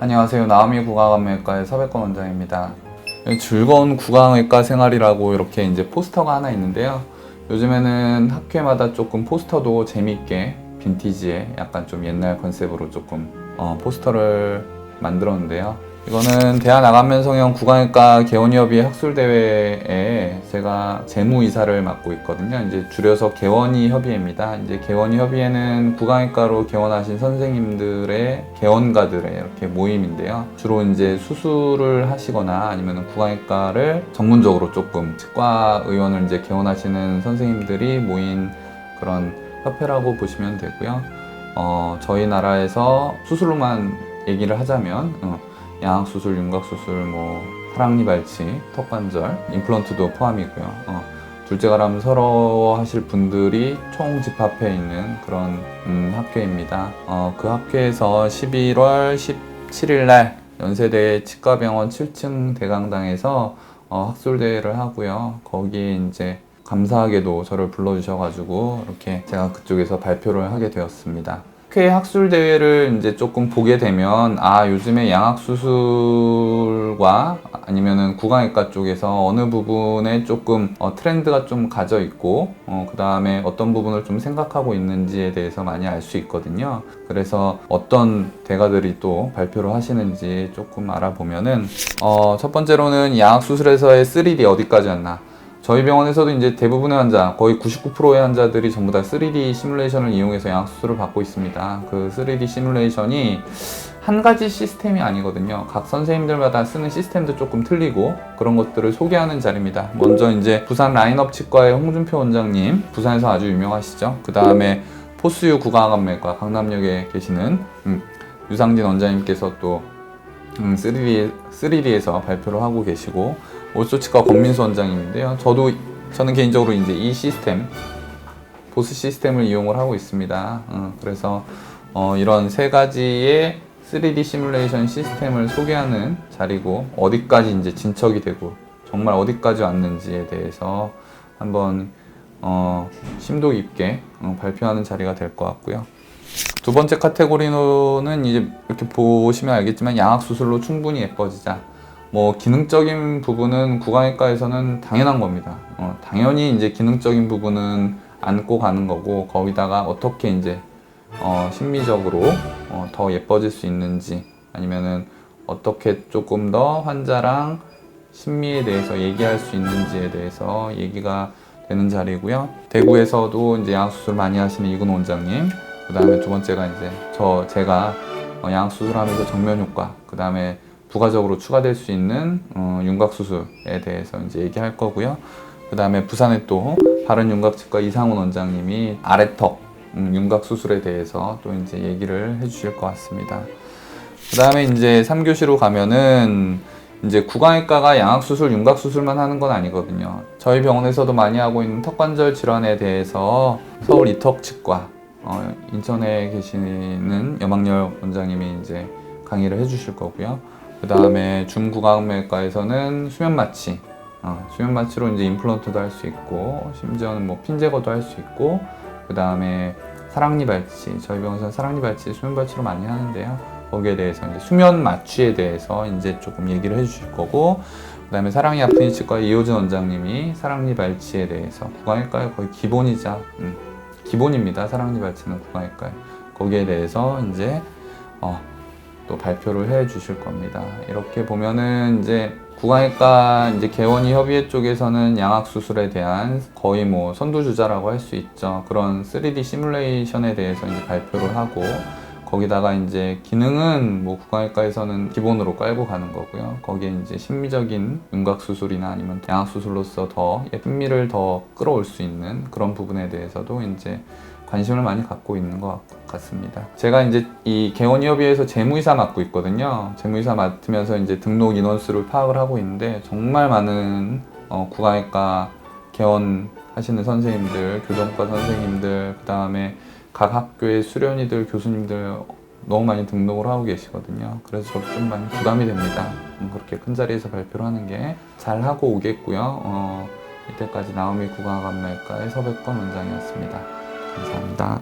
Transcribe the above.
안녕하세요. 나오미 국악안면과의 서백권 원장입니다. 즐거운 국악외과 생활이라고 이렇게 이제 포스터가 하나 있는데요. 요즘에는 학회마다 조금 포스터도 재밌게 빈티지에 약간 좀 옛날 컨셉으로 조금 어, 포스터를 만들었는데요. 이거는 대한아간면성형 국악외과 개원협의 학술대회에 제가 재무이사를 맡고 있거든요. 이제 줄여서 개원이 협의회입니다. 이제 개원이 협의회는 국악외과로 개원하신 선생님들의 개원가들의 이렇게 모임인데요. 주로 이제 수술을 하시거나 아니면 국악외과를 전문적으로 조금 치과 의원을 이제 개원하시는 선생님들이 모인 그런 협회라고 보시면 되고요. 어, 저희 나라에서 수술로만 얘기를 하자면 어, 양악수술, 윤곽수술, 뭐 사랑니 발치, 턱관절, 임플란트도 포함이고요. 어, 둘째 가람 서러워하실 분들이 총 집합해 있는 그런 음, 학회입니다. 어, 그 학회에서 11월 17일 날 연세대 치과병원 7층 대강당에서 어, 학술대회를 하고요. 거기에 이제 감사하게도 저를 불러주셔가지고 이렇게 제가 그쪽에서 발표를 하게 되었습니다. 학회 학술 대회를 이제 조금 보게 되면 아 요즘에 양악 수술과 아니면은 구강외과 쪽에서 어느 부분에 조금 어, 트렌드가 좀 가져 있고 어, 그 다음에 어떤 부분을 좀 생각하고 있는지에 대해서 많이 알 수 있거든요. 그래서 어떤 대가들이 또 발표를 하시는지 조금 알아보면은 어, 첫 번째로는 양악 수술에서의 3D 어디까지 왔나 저희 병원에서도 이제 대부분의 환자, 거의 99%의 환자들이 전부 다 3D 시뮬레이션을 이용해서 양악수술을 받고 있습니다. 그 3D 시뮬레이션이 한 가지 시스템이 아니거든요. 각 선생님들마다 쓰는 시스템도 조금 틀리고 그런 것들을 소개하는 자리입니다. 먼저 이제 부산 라인업 치과의 홍준표 원장님, 부산에서 아주 유명하시죠. 그 다음에 포스유 구강암외과 강남역에 계시는 음, 유상진 원장님께서 또 음, 3D, 3D에서 발표를 하고 계시고 올소치과 권민수 원장님인데요. 저도 저는 개인적으로 이제 이 시스템 보스 시스템을 이용을 하고 있습니다. 어, 그래서 어, 이런 세 가지의 3D 시뮬레이션 시스템을 소개하는 자리고 어디까지 이제 진척이 되고 정말 어디까지 왔는지에 대해서 한번 어, 심도 깊게 어, 발표하는 자리가 될 것 같고요. 두 번째 카테고리는 이제 이렇게 보시면 알겠지만 양악 수술로 충분히 예뻐지자. 뭐 기능적인 부분은 구강외과에서는 당연한 겁니다. 어, 당연히 이제 기능적인 부분은 안고 가는 거고 거기다가 어떻게 이제 어, 심미적으로 어, 더 예뻐질 수 있는지 아니면은 어떻게 조금 더 환자랑 심미에 대해서 얘기할 수 있는지에 대해서 얘기가 되는 자리고요. 대구에서도 이제 양악 수술 많이 하시는 이근 원장님, 그 다음에 두 번째가 이제 저 제가 어, 양악 수술하면서 정면 효과, 그 다음에 부가적으로 추가될 수 있는 어, 윤곽 수술에 대해서 이제 얘기할 거고요. 그 다음에 부산에 또 바른 윤곽 치과 이상훈 원장님이 아래턱 음, 윤곽 수술에 대해서 또 이제 얘기를 해주실 것 같습니다. 그 다음에 이제 3교시로 가면은 이제 구강외과가 양악수술, 윤곽수술만 하는 건 아니거든요. 저희 병원에서도 많이 하고 있는 턱관절 질환에 대해서 서울 이턱치과, 어, 인천에 계시는 여망열 원장님이 이제 강의를 해주실 거고요. 그 다음에 중구강외과에서는 수면 마취, 어, 수면 마취로 이제 임플란트도 할 수 있고, 심지어는 뭐 핀 제거도 할 수 있고, 그 다음에 사랑니 발치, 저희 병원에서는 사랑니 발치, 수면 발치로 많이 하는데요. 거기에 대해서 이제 수면 마취에 대해서 이제 조금 얘기를 해주실 거고, 그 다음에 사랑니 아프니 치과 이호준 원장님이 사랑니 발치에 대해서 구강외과의 거의 기본이자 음, 기본입니다. 사랑니 발치는 구강외과에 거기에 대해서 이제 어, 또 발표를 해 주실 겁니다. 이렇게 보면은 이제 구강외과 이제 개원이 협의회 쪽에서는 양악 수술에 대한 거의 뭐 선두주자라고 할 수 있죠. 그런 3D 시뮬레이션에 대해서 이제 발표를 하고 거기다가 이제 기능은 뭐 구강외과에서는 기본으로 깔고 가는 거고요. 거기에 이제 심미적인 윤곽 수술이나 아니면 양악 수술로서 더 흥미를 더 끌어올 수 있는 그런 부분에 대해서도 이제 관심을 많이 갖고 있는 것 같습니다. 제가 이제 이 개원협의회에서 재무이사 맡고 있거든요. 재무이사 맡으면서 이제 등록 인원수를 파악을 하고 있는데 정말 많은 어, 구강외과 개원 하시는 선생님들, 교정과 선생님들, 그 다음에 각 학교의 수련이들, 교수님들 너무 많이 등록을 하고 계시거든요. 그래서 저도 좀 많이 부담이 됩니다. 음, 그렇게 큰 자리에서 발표를 하는 게 잘 하고 오겠고요. 어, 이때까지 나오미 국악안매과의 서백권 원장이었습니다. 감사합니다.